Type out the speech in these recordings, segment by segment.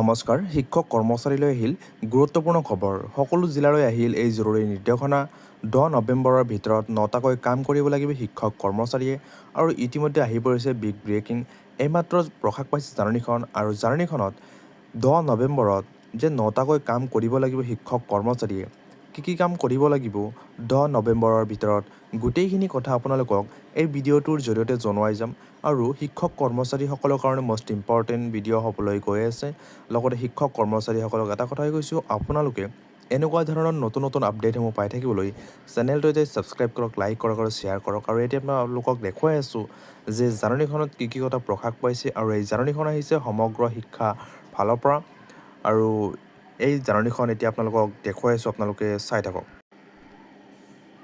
নমস্কাৰ শিক্ষক কৰ্মচাৰীলৈ আহিল গুৰুত্বপূৰ্ণ খবৰ সকলো জিলালৈ আহিল এই জৰুৰী নিৰ্দেশনা দহ নৱেম্বৰৰ ভিতৰত নটাকৈ কাম কৰিব লাগিব শিক্ষক কৰ্মচাৰীয়ে আৰু ইতিমধ্যে আহি পৰিছে বিগ ব্ৰেকিং এইমাত্ৰ প্ৰকাশ পাইছে জাননীখন আৰু জাননীখনত দহ নৱেম্বৰত যে নটাকৈ কাম কৰিব লাগিব শিক্ষক কৰ্মচাৰীয়ে কি কি কাম কৰিব লাগিব দহ নৱেম্বৰৰ ভিতৰত গোটেইখিনি কথা আপোনালোকক এই ভিডিঅ'টোৰ জৰিয়তে জনোৱাই যাম আৰু শিক্ষক কৰ্মচাৰীসকলৰ কাৰণে মষ্ট ইম্পৰ্টেণ্ট ভিডিঅ' হ'বলৈ গৈ আছে লগতে শিক্ষক কৰ্মচাৰীসকলক এটা কথাই কৈছোঁ আপোনালোকে এনেকুৱা ধৰণৰ নতুন নতুন আপডেটসমূহ পাই থাকিবলৈ চেনেলটো এতিয়া ছাবস্ক্ৰাইব কৰক লাইক কৰক আৰু শ্বেয়াৰ কৰক আৰু এতিয়া আপোনালোকক দেখুৱাই আছোঁ যে জাননীখনত কি কি কথা প্ৰকাশ পাইছে আৰু এই জাননীখন আহিছে সমগ্ৰ শিক্ষা ফালৰ পৰা আৰু এই জাননীখন এতিয়া আপোনালোকক দেখুৱাই আছোঁ আপোনালোকে চাই থাকক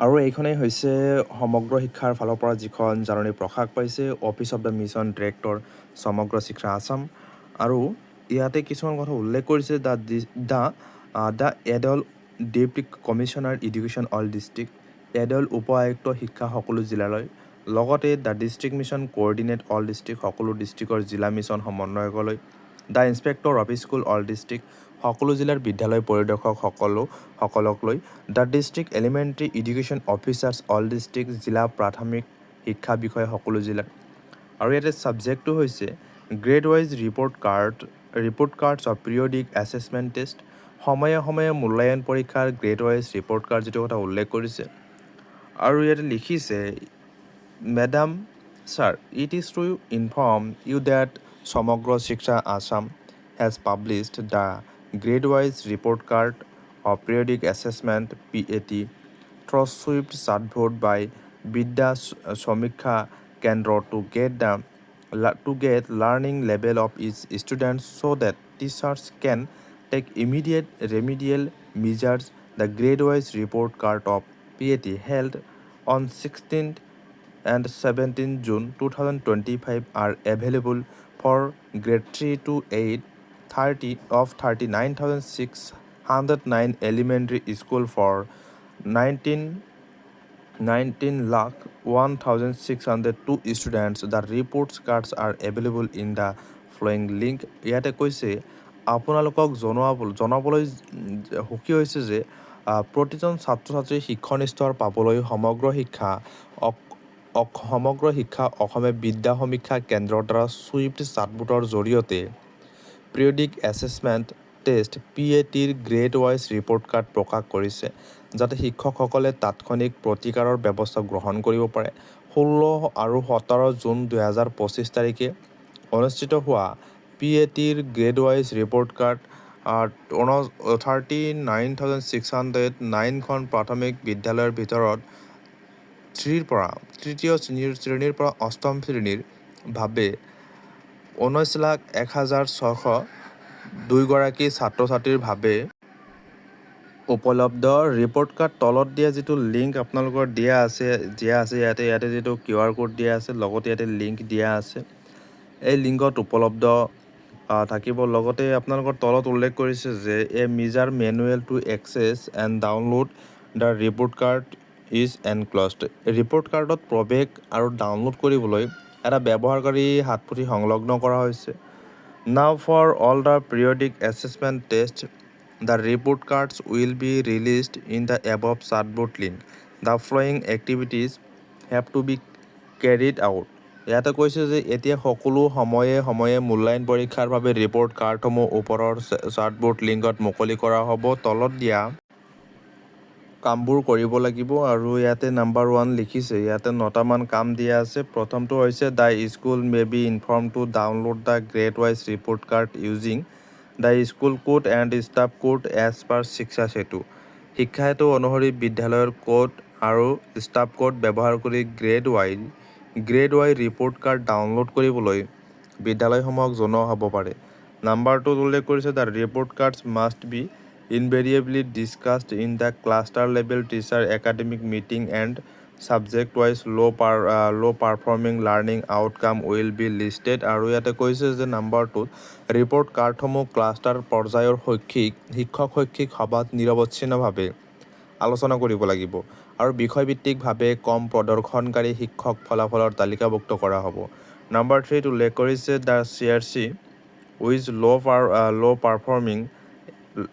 আৰু এইখনেই হৈছে সমগ্ৰ শিক্ষাৰ ফালৰ পৰা যিখন জাননী প্ৰকাশ পাইছে office of the mission director Samagra Shiksha Assam আৰু ইয়াতে কিছুমান কথা উল্লেখ কৰিছে the the the addl deputy commissioner education all district addl উপ আয়ুক্ত শিক্ষা সকলো জিলালৈ লগতে the district mission coordinate all district সকলো ডিষ্ট্ৰিক্টৰ জিলা মিছন সমন্বয়কলৈ the inspector of school all district সকলো জিলাৰ বিদ্যালয় পৰিদৰ্শকসকলো সকলক লৈ the district elementary education officers all district জিলা প্ৰাথমিক শিক্ষা বিষয়া সকলো জিলাত আৰু ইয়াতে ছাবজেক্টটো হৈছে grade wise report card report cards of periodic assessment test সময়ে সময়ে মূল্যায়ন পৰীক্ষাৰ গ্ৰেড ৱাইজ ৰিপৰ্ট কাৰ্ড যিটো কথা উল্লেখ কৰিছে আৰু ইয়াতে লিখিছে madam sir it is to inform you that Samagra Shiksha Assam has published the Grade-wise report card or periodic assessment (PAT) Trosshuivd Sadbhod by Vidya Samikha Kendra to get learning level of its students so that teachers can take immediate remedial measures. The grade-wise report card of PAT held on 16th and 17th June 2025 are available for grade 3 to 8 30 of 39,609 elementary school for 19 19 lakh 1602 students the reports cards are available in the following link ইয়াতে কৈছে আপোনালোকক জনোৱা জনাবলৈ সুখী হৈছে যে প্ৰতিজন ছাত্ৰ ছাত্ৰী শিক্ষণস্তৰ পাবলৈ সমগ্ৰ শিক্ষা সমগ্ৰ শিক্ষা অসমে বিদ্যা সমীক্ষা কেন্দ্ৰৰ দ্বাৰা চুইফ্ট চাটবোটৰ জৰিয়তে periodic assessment test P A টিৰ গ্ৰেড ৱাইজ ৰিপৰ্ট কাৰ্ড প্ৰকাশ কৰিছে যাতে শিক্ষকসকলে তাৎক্ষণিক প্ৰতিকাৰৰ ব্যৱস্থা গ্ৰহণ কৰিব পাৰে ষোল্ল আৰু সোতৰ জুন দুহেজাৰ পঁচিছ তাৰিখে অনুষ্ঠিত হোৱা পি এ টিৰ grade wise report card thirty nine thousand six hundred নাইনখন প্ৰাথমিক বিদ্যালয়ৰ ভিতৰত থ্ৰীৰ পৰা তৃতীয় শ্ৰেণীৰ শ্ৰেণীৰ পৰা অষ্টম শ্ৰেণীৰ বাবে ঊনৈছ লাখ এক হাজাৰ ছশ দুইগৰাকী ছাত্ৰ ছাত্ৰীৰ বাবে উপলব্ধ ৰিপৰ্ট কাৰ্ড তলত দিয়া যিটো লিংক আপোনালোকৰ দিয়া আছে দিয়া আছে ইয়াতে ইয়াতে যিটো কিউ আৰ ক'ড দিয়া আছে লগতে ইয়াতে লিংক দিয়া আছে এই লিংকত উপলব্ধ থাকিব লগতে আপোনালোকৰ তলত উল্লেখ কৰিছে যে a measure manual to access and download the report card is enclosed report কাৰ্ডত প্ৰৱেশ আৰু ডাউনলোড কৰিবলৈ এটা ব্যৱহাৰকাৰী হাতপুথি সংলগ্ন কৰা হৈছে now for all the periodic assessment test the report cards will be released in the above chart board link the following activities have to be carried out ইয়াতে কৈছে যে এতিয়া সকলো সময়ে সময়ে মূল্যায়ন পৰীক্ষাৰ বাবে ৰিপৰ্ট কাৰ্ডসমূহ ওপৰৰ চাৰ্টবোৰ্ড লিংকত মুকলি কৰা হ'ব তলত দিয়া কামবোৰ কৰিব লাগিব আৰু ইয়াতে নাম্বাৰ ওৱান লিখিছে ইয়াতে নটামান কাম দিয়া আছে প্ৰথমটো হৈছে the school may be inform to download the grade wise report card using the school code and staff code as per Shiksha Setu শিক্ষা সেতু অনুসৰি বিদ্যালয়ৰ কোড আৰু ষ্টাফ কোড ব্যৱহাৰ কৰি grade wise grade wise report card download কৰিবলৈ বিদ্যালয়সমূহক জনোৱা হ'ব পাৰে নাম্বাৰটোত উল্লেখ কৰিছে the report cards must be invariably discussed in the cluster level teacher academic meeting and subject wise low per, uh, low performing learning outcome will be listed আৰু ইয়াতে কৈছে যে নাম্বাৰটোত ৰিপৰ্ট কাৰ্ডসমূহ ক্লাষ্টাৰ পৰ্যায়ৰ শৈক্ষিক শিক্ষক শৈক্ষিক সভাত নিৰৱচ্ছিন্নভাৱে আলোচনা কৰিব লাগিব আৰু বিষয়ভিত্তিকভাৱে কম প্ৰদৰ্শনকাৰী শিক্ষক ফলাফলৰ তালিকাভুক্ত কৰা হ'ব নাম্বাৰ থ্ৰীত উল্লেখ কৰিছে the C R C wise low' par low' performing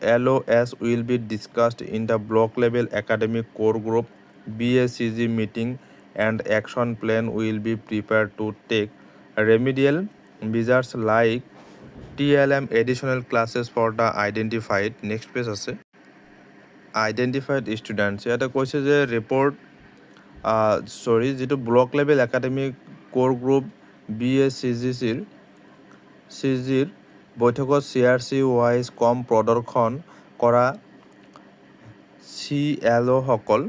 LOS will be discussed in the block level academic core group BACG meeting and action plan will be prepared to take remedial measures like TLM additional classes for the identified next page আছে identified students ইয়াতে কৈছে যে report চৰি যিটো block level academic core group B A C G চিৰ চি zero বৈঠকত চি R চি wise কম প্ৰদৰ্শন কৰা চি এল অ'সকল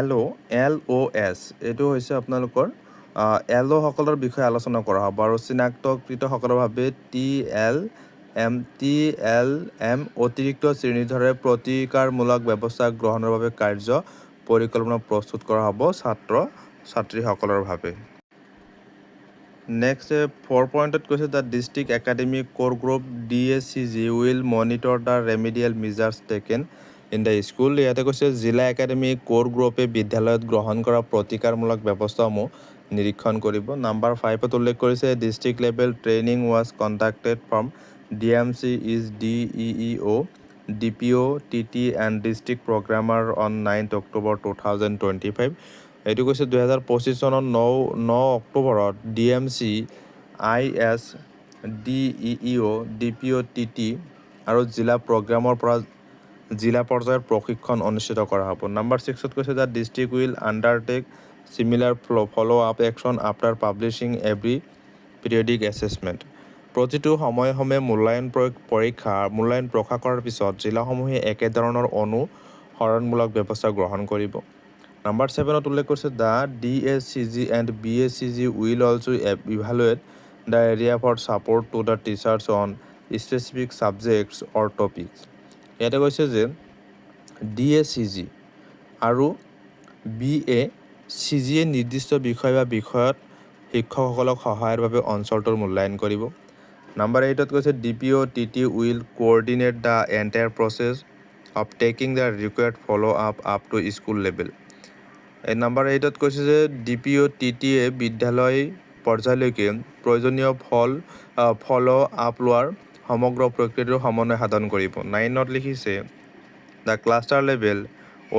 এল অ' এল অ' এছ এইটো হৈছে আপোনালোকৰ এল অ'সকলৰ বিষয়ে আলোচনা কৰা হ'ব আৰু চিনাক্তকৃতসকলৰ বাবে টি L M T L M অতিৰিক্ত শ্ৰেণীধৰে প্ৰতিকাৰমূলক ব্যৱস্থা গ্ৰহণৰ বাবে কাৰ্য পৰিকল্পনা প্ৰস্তুত কৰা হ'ব ছাত্ৰ ছাত্ৰীসকলৰ বাবে নেক্সট ফ'ৰ পইণ্টত কৈছে the district academic core group D A C G will monitor the remedial measures taken in the school ইয়াতে কৈছে জিলা একাডেমি ক'ৰ গ্ৰুপে বিদ্যালয়ত গ্ৰহণ কৰা প্ৰতিকাৰমূলক ব্যৱস্থাসমূহ নিৰীক্ষণ কৰিব নাম্বাৰ ফাইভত উল্লেখ কৰিছে district level training was conducted from D M C is D E E O' D P O' T T and district programmer on nine October two thousand twenty five এইটো কৈছে দুহেজাৰ পঁচিছ চনত ন ন অক্টোবৰত D M C I S D E E O' D P O' T T আৰু জিলা প্ৰগ্ৰামৰ পৰা জিলা পৰ্যায়ৰ প্ৰশিক্ষণ অনুষ্ঠিত কৰা হ'ব নাম্বাৰ ছিক্সত কৈছে the district will undertake similar follow' up action after publishing every periodic assessment প্ৰতিটো সময়ে সময়ে মূল্যায়ন পৰীক্ষা মূল্যায়ন প্ৰকাশ কৰাৰ পিছত জিলাসমূহে একেধৰণৰ অনুসৰণমূলক ব্যৱস্থা গ্ৰহণ কৰিব নাম্বার সেভেনত উল্লেখ কৰিছে the D C G and B DSCG and BSCG will also evaluate the area for support to the teachers on specific subjects or topics ইয়াতে কৈছে যে ডি এ চি জি আৰু বি এ চি জিয়ে নিৰ্দিষ্ট বিষয় বা বিষয়ত শিক্ষকসকলক সহায়ৰ বাবে অঞ্চলটোৰ মূল্যায়ন কৰিব নাম্বাৰ এইটত কৈছে D P O' T T will coordinate the entire process of taking the required follow' up up to school level এই নাম্বাৰ এইটত কৈছে যে ডি পি অ' টি টি এ বিদ্যালয় পৰ্যায়লৈকে প্ৰয়োজনীয় ফল ফল' আপ লোৱাৰ সমগ্ৰ প্ৰক্ৰিয়াটো সমন্বয় সাধন কৰিব নাইনত লিখিছে the cluster level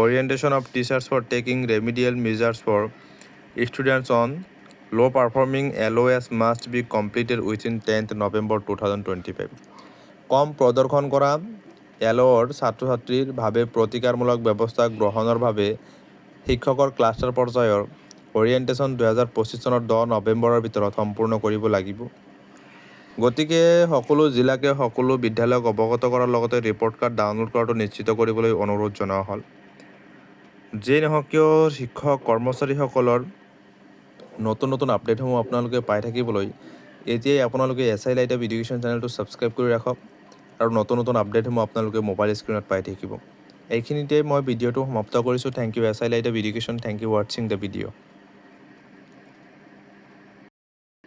orientation of teachers for taking remedial measures for students on low' performing L O' S must be completed within tenth November two thousand twenty five কম প্ৰদৰ্শন কৰা এল'ৰ ছাত্ৰ ছাত্ৰীৰ বাবে প্ৰতিকাৰমূলক ব্যৱস্থা গ্ৰহণৰ বাবে শিক্ষকৰ ক্লাষ্টাৰ পৰ্যায়ৰ অৰিয়েণ্টেশ্যন দুহেজাৰ পঁচিছ চনৰ দহ নৱেম্বৰৰ ভিতৰত সম্পূৰ্ণ কৰিব লাগিব গতিকে সকলো জিলাকে সকলো বিদ্যালয়ক অৱগত কৰাৰ লগতে ৰিপৰ্ট কাৰ্ড ডাউনলোড কৰাটো নিশ্চিত কৰিবলৈ অনুৰোধ জনোৱা হ'ল যিয়ে নহওক কিয় শিক্ষক কৰ্মচাৰীসকলৰ নতুন নতুন আপডেটসমূহ আপোনালোকে পাই থাকিবলৈ এতিয়াই আপোনালোকে S I light of education চেনেলটো ছাবস্ক্ৰাইব কৰি ৰাখক আৰু নতুন নতুন আপডেটসমূহ আপোনালোকে মোবাইল স্ক্ৰীণত পাই থাকিব এইখিনিতে মই ভিডিঅ'টো সমাপ্ত কৰিছোঁ thank you S I light the thank you ৱাটছিং the ভিডিঅ'